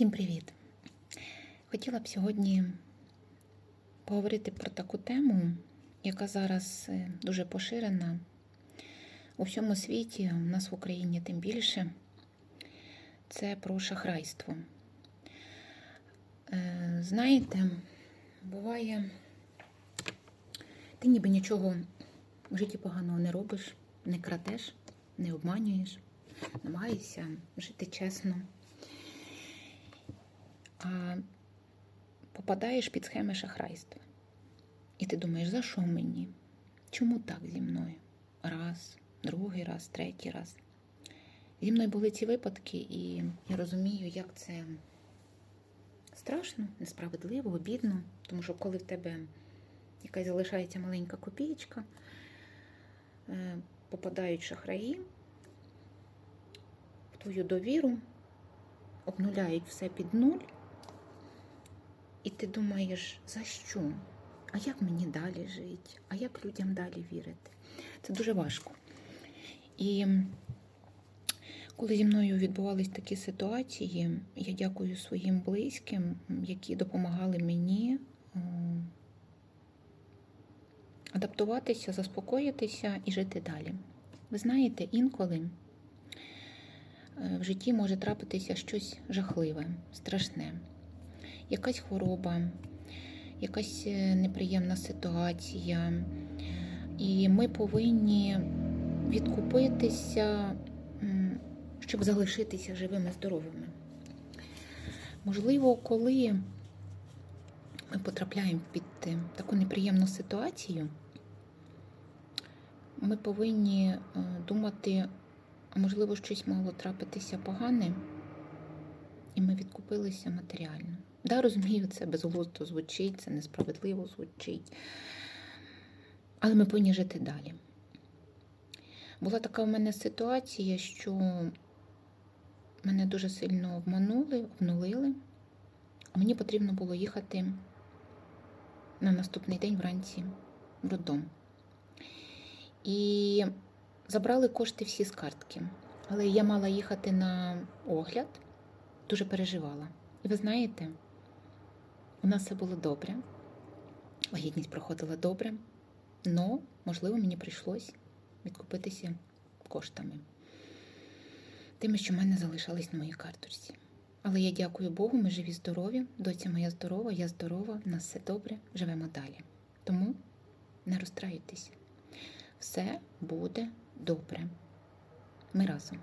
Всім привіт! Хотіла б сьогодні поговорити про таку тему, яка зараз е, дуже поширена у всьому світі, у нас в Україні тим більше. Це про шахрайство. Е, Знаєте, буває, ти ніби нічого в житті поганого не робиш, не крадеш, не обманюєш, намагаєшся жити чесно а попадаєш під схеми шахрайства. І ти думаєш, за що мені? Чому так зі мною? Раз, другий раз, третій раз. Зі мною були ці випадки, і я розумію, як це страшно, несправедливо, обідно, тому що коли в тебе якась залишається маленька копієчка, е, попадають шахраї в твою довіру, обнуляють все під нуль. І ти думаєш, за що? А як мені далі жити? А як людям далі вірити? Це дуже важко. І коли зі мною відбувались такі ситуації, я дякую своїм близьким, які допомагали мені е, адаптуватися, заспокоїтися і жити далі. Ви знаєте, інколи е, в житті може трапитися щось жахливе, страшне якась хвороба, якась е, неприємна ситуація. І ми повинні відкупитися, щоб залишитися живими, здоровими. Можливо, коли ми потрапляємо під е, таку неприємну ситуацію, ми повинні е, думати, а можливо, щось мало трапитися погане, і ми відкупилися матеріально. Да, розумію, це безглуздо звучить, це несправедливо звучить. Але ми повинні жити далі. Була така в мене ситуація, що мене дуже сильно обманули, обнулили, мені потрібно було їхати на наступний день вранці в роддом. І забрали кошти всі з картки. Але я мала їхати на огляд, дуже переживала. І ви знаєте, у нас все було добре. Вагітність проходила добре, але, можливо, мені прийшлось відкупитися коштами. Тими, що в мене залишались на моїй карточці. Але я дякую Богу, ми живі, здорові. Доця моя здорова, я здорова, в нас все добре, живемо далі. Тому не розстраюйтесь. Все буде добре. Ми разом.